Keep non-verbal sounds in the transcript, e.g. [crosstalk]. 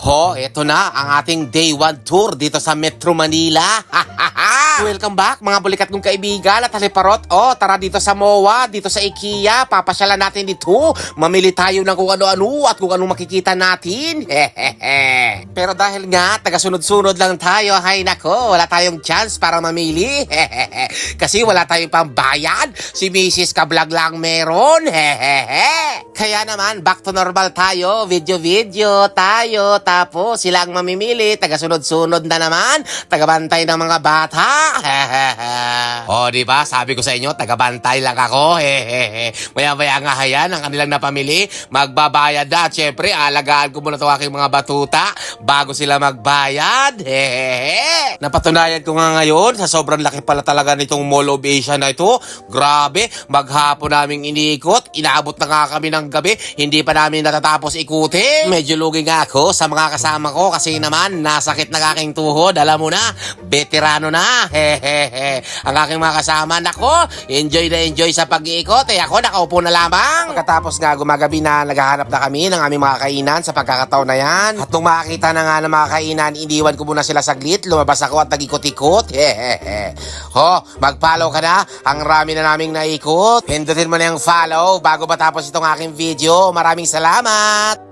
Ho, eto na ang ating day one tour dito sa Metro Manila. [laughs] Welcome back mga bulikat kong kaibigan at haliparot. Oh, tara dito sa MOA, dito sa IKEA. Papasyalan natin dito. Mamili tayo ng kung ano-ano at kung anong makikita natin. [laughs] Pero dahil nga, taga-sunod-sunod lang tayo, hay nako, wala tayong chance para mamili. [laughs] Kasi wala tayong pambayad. Si Mrs. Kablog lang meron. Kaya naman, back to normal tayo. Video-video tayo. Tapos sila ang mamimili. Taga-sunod-sunod na naman. Tagabantay ng mga bata. [laughs] o, di ba? Sabi ko sa inyo, tagabantay lang ako. [laughs] Maya-maya nga hayan ang kanilang napamili. Magbabayad na. At syempre, alagaan ko muna ito aking mga batuta bago sila magbayad. [laughs] Napatunayan ko nga ngayon sa sobrang laki pala talaga nitong Mall of Asia na ito. Grabe, maghapon naming iniikot. Inaabot na nga kami ng gabi. Hindi pa namin natatapos ikutin. Medyo lugi nga ako sa mga kasama ko kasi naman nasakit na aking tuhod. Alam mo na, veterano na. Hehehe. Ang aking mga kasama, nako, enjoy na enjoy sa pag-iikot. Eh ako, nakaupo na lamang. Pagkatapos nga gumagabi na, naghahanap na kami ng aming mga kainan sa pagkakataon na yan. At nung makakita na nga ng mga kainan, iniwan ko muna sila saglit. Lumabas ako at nag-ikot-ikot. Hehehe. Ho, mag-follow ka na. Ang rami na naming naikot. Pindutin mo na yung follow bago matapos itong aking video. Maraming salamat!